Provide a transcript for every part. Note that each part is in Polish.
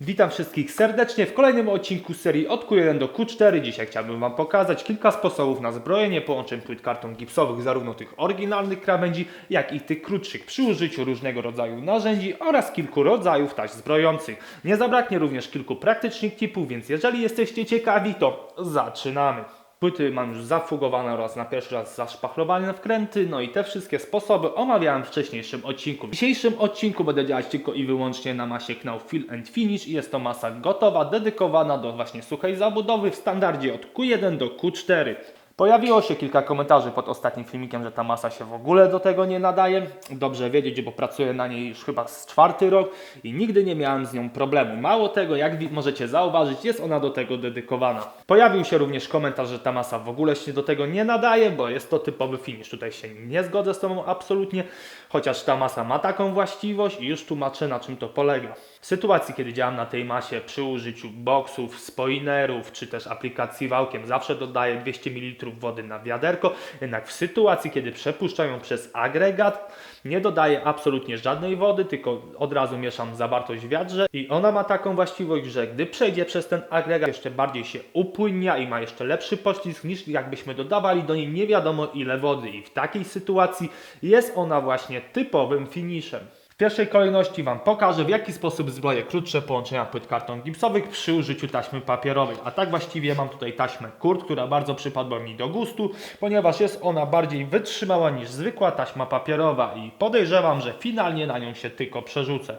Witam wszystkich serdecznie w kolejnym odcinku serii od Q1 do Q4. Dzisiaj chciałbym Wam pokazać kilka sposobów na zbrojenie połączeń płyt karton gipsowych, zarówno tych oryginalnych krawędzi, jak i tych krótszych przy użyciu różnego rodzaju narzędzi oraz kilku rodzajów taś zbrojących. Nie zabraknie również kilku praktycznych tipów, więc jeżeli jesteście ciekawi, to zaczynamy. Płyty mam już zafugowane oraz na pierwszy raz zaszpachlowane wkręty, no i te wszystkie sposoby omawiałem w wcześniejszym odcinku. W dzisiejszym odcinku będę działać tylko i wyłącznie na masie Knauf Fill and Finish i jest to masa gotowa, dedykowana do właśnie suchej zabudowy w standardzie od Q1 do Q4. Pojawiło się kilka komentarzy pod ostatnim filmikiem, że ta masa się w ogóle do tego nie nadaje. Dobrze wiedzieć, bo pracuję na niej już chyba z czwarty rok i nigdy nie miałem z nią problemu. Mało tego, jak możecie zauważyć, jest ona do tego dedykowana. Pojawił się również komentarz, że ta masa w ogóle się do tego nie nadaje, bo jest to typowy finish. Tutaj się nie zgodzę z Tobą absolutnie, chociaż ta masa ma taką właściwość i już tłumaczę na czym to polega. W sytuacji, kiedy działam na tej masie przy użyciu boksów, spoilerów czy też aplikacji wałkiem, zawsze dodaję 200 ml wody na wiaderko, jednak w sytuacji, kiedy przepuszczają przez agregat, nie dodaję absolutnie żadnej wody, tylko od razu mieszam zawartość w wiadrze i ona ma taką właściwość, że gdy przejdzie przez ten agregat, jeszcze bardziej się upłynnia i ma jeszcze lepszy poślizg niż jakbyśmy dodawali do niej nie wiadomo ile wody i w takiej sytuacji jest ona właśnie typowym finishem. W pierwszej kolejności Wam pokażę, w jaki sposób zbroję krótsze połączenia płyt karton gipsowych przy użyciu taśmy papierowej. A tak właściwie mam tutaj taśmę Kurt, która bardzo przypadła mi do gustu, ponieważ jest ona bardziej wytrzymała niż zwykła taśma papierowa i podejrzewam, że finalnie na nią się tylko przerzucę.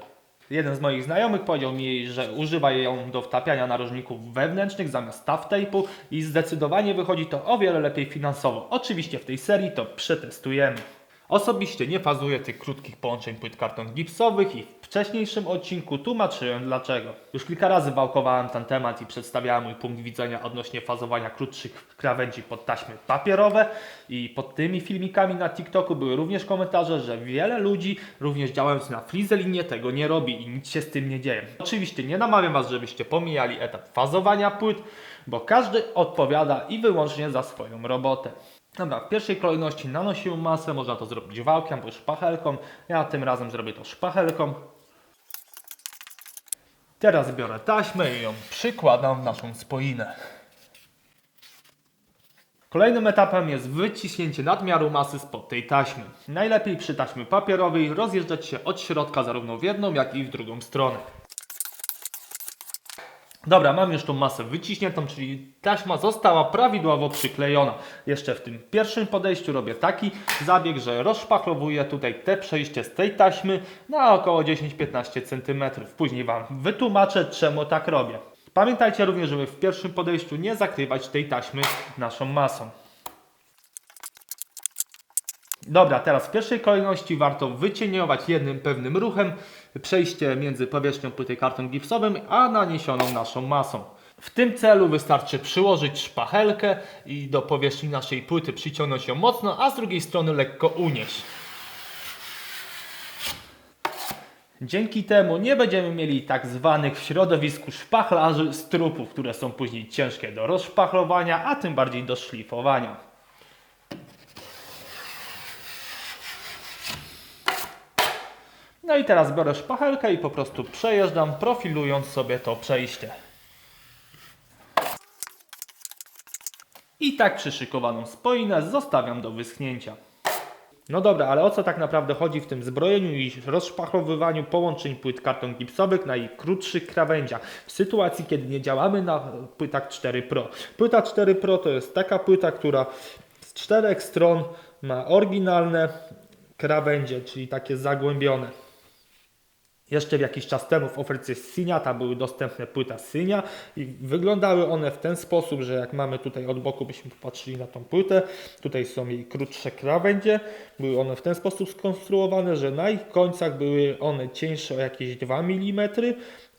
Jeden z moich znajomych powiedział mi, że używa ją do wtapiania narożników wewnętrznych zamiast taff tape'u i zdecydowanie wychodzi to o wiele lepiej finansowo. Oczywiście w tej serii to przetestujemy. Osobiście nie fazuję tych krótkich połączeń płyt karton gipsowych i w wcześniejszym odcinku tłumaczyłem dlaczego. Już kilka razy wałkowałem ten temat i przedstawiałem mój punkt widzenia odnośnie fazowania krótszych krawędzi pod taśmy papierowe i pod tymi filmikami na TikToku były również komentarze, że wiele ludzi również działając na frizelinie tego nie robi i nic się z tym nie dzieje. Oczywiście nie namawiam Was, żebyście pomijali etap fazowania płyt, bo każdy odpowiada i wyłącznie za swoją robotę. Dobra, w pierwszej kolejności nanosimy masę, można to zrobić wałkiem albo szpachelką. Ja tym razem zrobię to szpachelką. Teraz biorę taśmę i ją przykładam w naszą spoinę. Kolejnym etapem jest wyciśnięcie nadmiaru masy spod tej taśmy. Najlepiej przy taśmie papierowej rozjeżdżać się od środka zarówno w jedną, jak i w drugą stronę. Dobra, mam już tą masę wyciśniętą, czyli taśma została prawidłowo przyklejona. Jeszcze w tym pierwszym podejściu robię taki zabieg, że rozszpachlowuję tutaj te przejście z tej taśmy na około 10-15 cm. Później Wam wytłumaczę, czemu tak robię. Pamiętajcie również, żeby w pierwszym podejściu nie zakrywać tej taśmy naszą masą. Dobra, teraz w pierwszej kolejności warto wycieniować jednym pewnym ruchem przejście między powierzchnią płyty karton gipsowym a naniesioną naszą masą. W tym celu wystarczy przyłożyć szpachelkę i do powierzchni naszej płyty przyciągnąć ją mocno, a z drugiej strony lekko unieść. Dzięki temu nie będziemy mieli tak zwanych w środowisku szpachlarzy strupów, które są później ciężkie do rozszpachlowania, a tym bardziej do szlifowania. No i teraz biorę szpachelkę i po prostu przejeżdżam, profilując sobie to przejście. I tak przyszykowaną spoinę zostawiam do wyschnięcia. No dobra, ale o co tak naprawdę chodzi w tym zbrojeniu i rozszpachlowywaniu połączeń płyt karton gipsowych na ich krótszych krawędziach w sytuacji, kiedy nie działamy na płytach 4 Pro. Płyta 4 Pro to jest taka płyta, która z czterech stron ma oryginalne krawędzie, czyli takie zagłębione. Jeszcze jakiś czas temu w ofercie Syniata były dostępne płyta Synia i wyglądały one w ten sposób, że jak mamy tutaj od boku, byśmy popatrzyli na tą płytę, tutaj są jej krótsze krawędzie, były one w ten sposób skonstruowane, że na ich końcach były one cieńsze o jakieś 2 mm,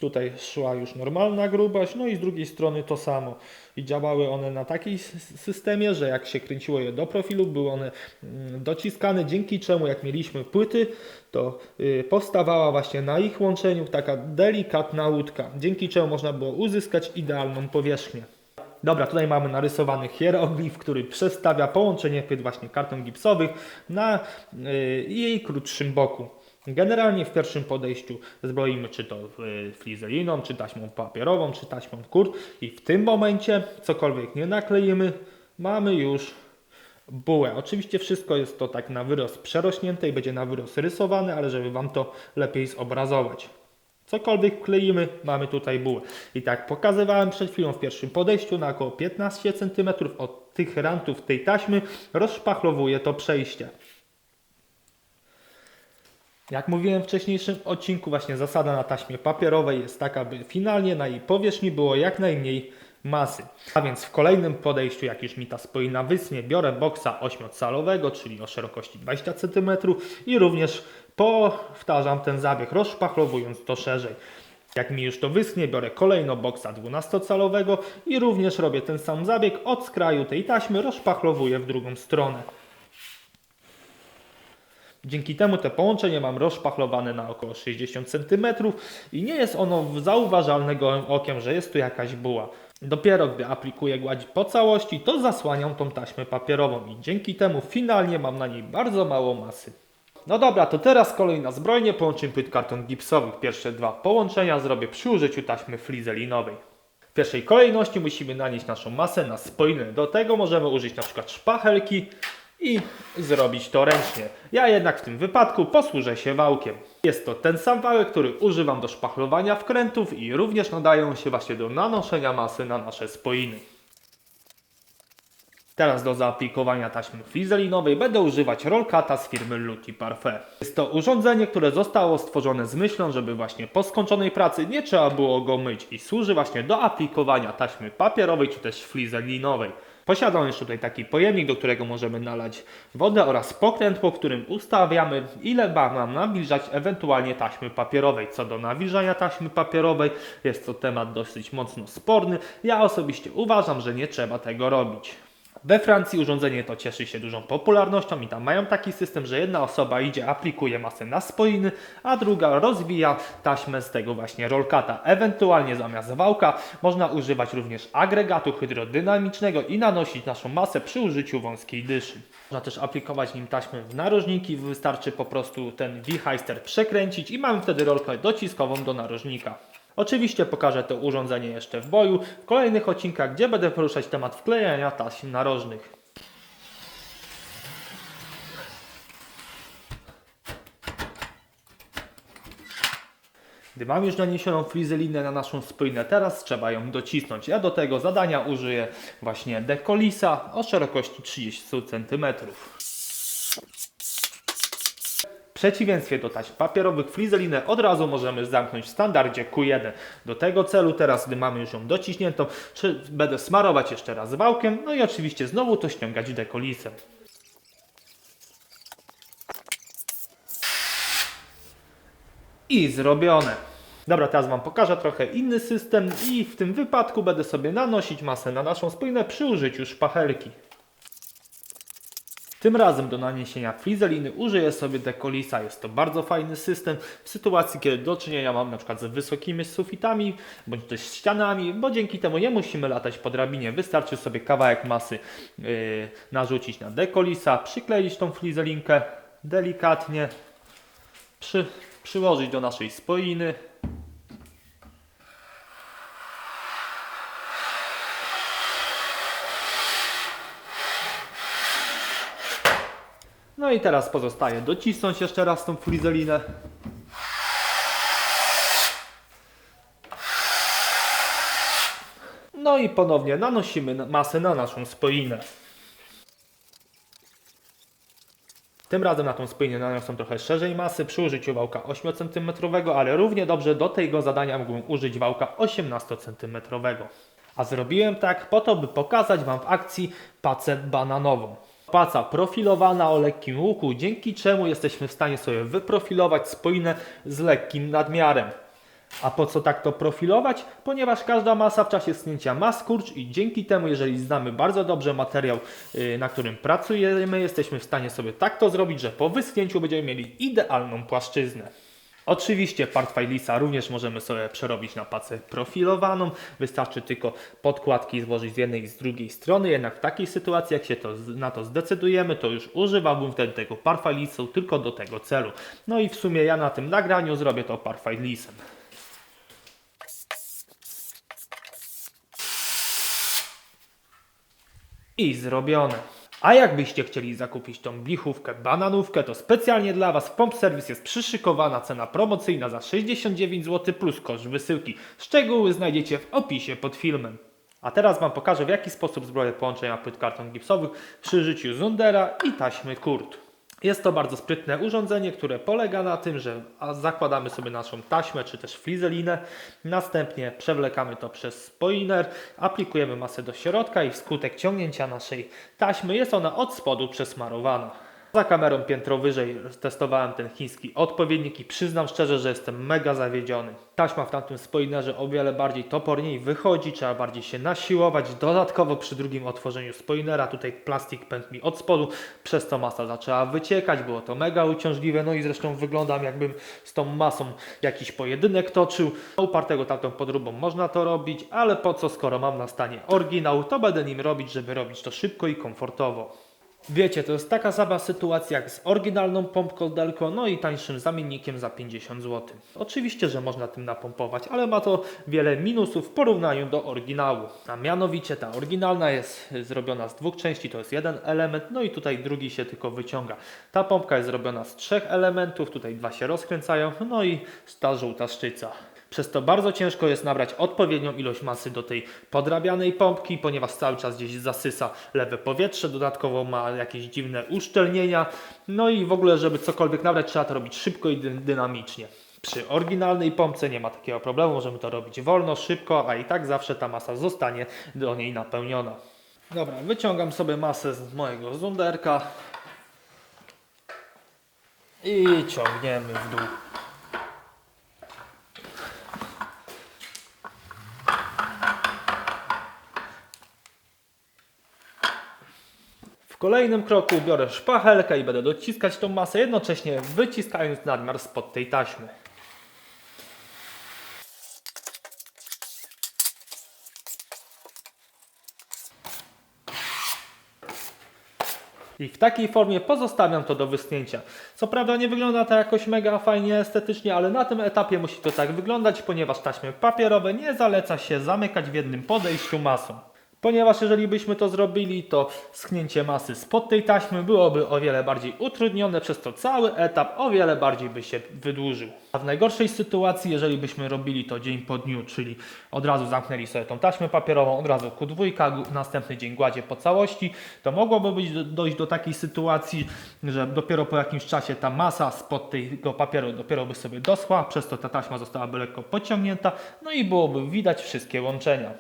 tutaj szła już normalna grubość, no i z drugiej strony to samo. I działały one na takiej systemie, że jak się kręciło je do profilu, były one mm, dociskane, dzięki czemu jak mieliśmy płyty, to y, powstawała właśnie na ich łączeniu taka delikatna łódka, dzięki czemu można było uzyskać idealną powierzchnię. Dobra, tutaj mamy narysowany hieroglif, który przedstawia połączenie płyt właśnie karton gipsowych na y, jej krótszym boku. Generalnie w pierwszym podejściu zbroimy czy to y, flizeliną, czy taśmą papierową, czy taśmą kur i w tym momencie cokolwiek nie nakleimy, mamy już bułę. Oczywiście wszystko jest to tak na wyrost przerośnięte i będzie na wyrost rysowane, ale żeby Wam to lepiej zobrazować. Cokolwiek kleimy, mamy tutaj bułę. I tak pokazywałem przed chwilą w pierwszym podejściu na około 15 cm od tych rantów tej taśmy rozszpachlowuję to przejście. Jak mówiłem w wcześniejszym odcinku, właśnie zasada na taśmie papierowej jest taka, by finalnie na jej powierzchni było jak najmniej masy. A więc w kolejnym podejściu, jak już mi ta spoina wysnie, biorę boksa 8-calowego, czyli o szerokości 20 cm i również powtarzam ten zabieg, rozszpachlowując to szerzej. Jak mi już to wyschnie, biorę kolejno boksa 12-calowego i również robię ten sam zabieg od skraju tej taśmy, rozszpachlowuję w drugą stronę. Dzięki temu te połączenie mam rozszpachlowane na około 60 cm i nie jest ono zauważalne gołym okiem, że jest tu jakaś buła. Dopiero gdy aplikuję gładź po całości, to zasłaniam tą taśmę papierową i dzięki temu finalnie mam na niej bardzo mało masy. No dobra, to teraz kolej na zbrojnie połączymy płyt karton gipsowych. Pierwsze dwa połączenia zrobię przy użyciu taśmy flizelinowej. W pierwszej kolejności musimy nanieść naszą masę na spoinę. Do tego możemy użyć przykład szpachelki i zrobić to ręcznie. Ja jednak w tym wypadku posłużę się wałkiem. Jest to ten sam wałek, który używam do szpachlowania wkrętów i również nadają się właśnie do nanoszenia masy na nasze spoiny. Teraz do zaaplikowania taśmy flizelinowej będę używać rolkata z firmy Lutti Parfait. Jest to urządzenie, które zostało stworzone z myślą, żeby właśnie po skończonej pracy nie trzeba było go myć i służy właśnie do aplikowania taśmy papierowej czy też flizelinowej. Posiada on jeszcze tutaj taki pojemnik, do którego możemy nalać wodę oraz pokręt, po którym ustawiamy ile ma nam nawilżać ewentualnie taśmy papierowej. Co do nawilżania taśmy papierowej, jest to temat dosyć mocno sporny. Ja osobiście uważam, że nie trzeba tego robić. We Francji urządzenie to cieszy się dużą popularnością i tam mają taki system, że jedna osoba idzie, aplikuje masę na spoiny, a druga rozwija taśmę z tego właśnie rolkata. Ewentualnie zamiast wałka można używać również agregatu hydrodynamicznego i nanosić naszą masę przy użyciu wąskiej dyszy. Można też aplikować nim taśmę w narożniki, wystarczy po prostu ten wichajster przekręcić i mamy wtedy rolkę dociskową do narożnika. Oczywiście pokażę to urządzenie jeszcze w boju w kolejnych odcinkach, gdzie będę poruszać temat wklejania taśm narożnych. Gdy mam już naniesioną frizelinę na naszą spójnę, teraz trzeba ją docisnąć. Ja do tego zadania użyję właśnie dekolisa o szerokości 30 cm. Przeciwieństwie do taśm papierowych flizelinę od razu możemy zamknąć w standardzie Q1. Do tego celu teraz, gdy mamy już ją dociśniętą, czy będę smarować jeszcze raz wałkiem, no i oczywiście znowu to ściągać dekolisem. I zrobione. Dobra, teraz Wam pokażę trochę inny system i w tym wypadku będę sobie nanosić masę na naszą spójnę przy użyciu szpachelki. Tym razem do naniesienia frizeliny użyję sobie dekolisa. Jest to bardzo fajny system w sytuacji, kiedy do czynienia mam na przykład z wysokimi sufitami bądź też ścianami, bo dzięki temu nie musimy latać po drabinie. Wystarczy sobie kawałek masy yy, narzucić na dekolisa, przykleić tą frizelinkę delikatnie, przy, przyłożyć do naszej spoiny. No i teraz pozostaje docisnąć jeszcze raz tą frizelinę. No i ponownie nanosimy na- masę na naszą spoinę. Tym razem na tą spoinę naniosę trochę szerzej masy przy użyciu wałka 8 cm, ale równie dobrze do tego zadania mógłbym użyć wałka 18 cm. A zrobiłem tak po to, by pokazać Wam w akcji pacę bananową. Paca profilowana o lekkim łuku, dzięki czemu jesteśmy w stanie sobie wyprofilować spoinę z lekkim nadmiarem. A po co tak to profilować? Ponieważ każda masa w czasie schnięcia ma skurcz i dzięki temu, jeżeli znamy bardzo dobrze materiał, yy, na którym pracujemy, jesteśmy w stanie sobie tak to zrobić, że po wyschnięciu będziemy mieli idealną płaszczyznę. Oczywiście part również możemy sobie przerobić na pacę profilowaną. Wystarczy tylko podkładki złożyć z jednej i z drugiej strony. Jednak w takiej sytuacji, jak się to, na to zdecydujemy, to już używałbym wtedy tego part Filisu tylko do tego celu. No i w sumie ja na tym nagraniu zrobię to part Filisem. I zrobione. A jakbyście chcieli zakupić tą blichówkę, bananówkę, to specjalnie dla Was w Pomp Service jest przyszykowana cena promocyjna za 69 zł plus koszt wysyłki. Szczegóły znajdziecie w opisie pod filmem. A teraz Wam pokażę w jaki sposób zbroję połączenia płyt karton gipsowych przy użyciu Zundera i taśmy Kurt. Jest to bardzo sprytne urządzenie, które polega na tym, że zakładamy sobie naszą taśmę czy też flizelinę, następnie przewlekamy to przez spoiler, aplikujemy masę do środka i wskutek ciągnięcia naszej taśmy jest ona od spodu przesmarowana. Za kamerą piętro wyżej testowałem ten chiński odpowiednik i przyznam szczerze, że jestem mega zawiedziony. Taśma w tamtym spoilerze o wiele bardziej toporniej wychodzi, trzeba bardziej się nasiłować. Dodatkowo przy drugim otworzeniu spoilera tutaj plastik pękł mi od spodu, przez to masa zaczęła wyciekać, było to mega uciążliwe, no i zresztą wyglądam jakbym z tą masą jakiś pojedynek toczył. Upartego tamtą podróbą można to robić, ale po co skoro mam na stanie oryginał, to będę nim robić, żeby robić to szybko i komfortowo. Wiecie, to jest taka sama sytuacja jak z oryginalną pompką Delco, no i tańszym zamiennikiem za 50 zł. Oczywiście, że można tym napompować, ale ma to wiele minusów w porównaniu do oryginału. A mianowicie ta oryginalna jest zrobiona z dwóch części, to jest jeden element, no i tutaj drugi się tylko wyciąga. Ta pompka jest zrobiona z trzech elementów, tutaj dwa się rozkręcają, no i ta żółta szczyca. Przez to bardzo ciężko jest nabrać odpowiednią ilość masy do tej podrabianej pompki, ponieważ cały czas gdzieś zasysa lewe powietrze, dodatkowo ma jakieś dziwne uszczelnienia. No i w ogóle, żeby cokolwiek nabrać, trzeba to robić szybko i dy- dynamicznie. Przy oryginalnej pompce nie ma takiego problemu, możemy to robić wolno, szybko, a i tak zawsze ta masa zostanie do niej napełniona. Dobra, wyciągam sobie masę z mojego zunderka i ciągniemy w dół. W kolejnym kroku biorę szpachelkę i będę dociskać tą masę, jednocześnie wyciskając nadmiar spod tej taśmy. I w takiej formie pozostawiam to do wyschnięcia. Co prawda nie wygląda to jakoś mega fajnie estetycznie, ale na tym etapie musi to tak wyglądać, ponieważ taśmy papierowe nie zaleca się zamykać w jednym podejściu masą. Ponieważ jeżeli byśmy to zrobili, to schnięcie masy spod tej taśmy byłoby o wiele bardziej utrudnione, przez to cały etap o wiele bardziej by się wydłużył. A w najgorszej sytuacji, jeżeli byśmy robili to dzień po dniu, czyli od razu zamknęli sobie tą taśmę papierową, od razu Q2, gu- następny dzień gładzie po całości, to mogłoby być do, dojść do takiej sytuacji, że dopiero po jakimś czasie ta masa spod tego papieru dopiero by sobie doschła, przez to ta taśma zostałaby lekko pociągnięta, no i byłoby widać wszystkie łączenia.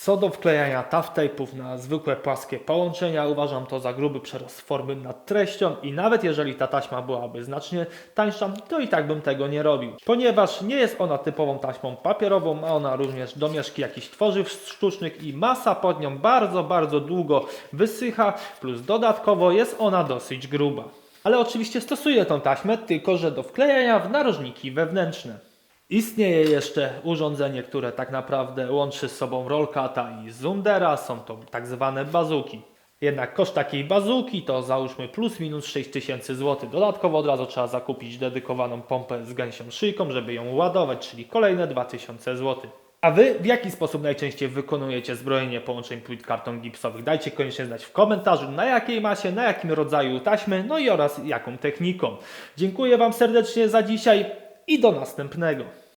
Co do wklejania tape'ów na zwykłe płaskie połączenia, uważam to za gruby przerost formy nad treścią i nawet jeżeli ta taśma byłaby znacznie tańsza, to i tak bym tego nie robił. Ponieważ nie jest ona typową taśmą papierową, ma ona również domieszki jakichś tworzyw sztucznych i masa pod nią bardzo, bardzo długo wysycha, plus dodatkowo jest ona dosyć gruba. Ale oczywiście stosuję tą taśmę tylko, że do wklejania w narożniki wewnętrzne. Istnieje jeszcze urządzenie, które tak naprawdę łączy z sobą Rollcata i Zundera, są to tak zwane bazuki. Jednak koszt takiej bazuki to załóżmy plus minus 6000 zł. Dodatkowo od razu trzeba zakupić dedykowaną pompę z gęsią szyjką, żeby ją ładować, czyli kolejne 2000 zł. A Wy w jaki sposób najczęściej wykonujecie zbrojenie połączeń płyt karton gipsowych? Dajcie koniecznie znać w komentarzu na jakiej masie, na jakim rodzaju taśmy, no i oraz jaką techniką. Dziękuję Wam serdecznie za dzisiaj i do następnego.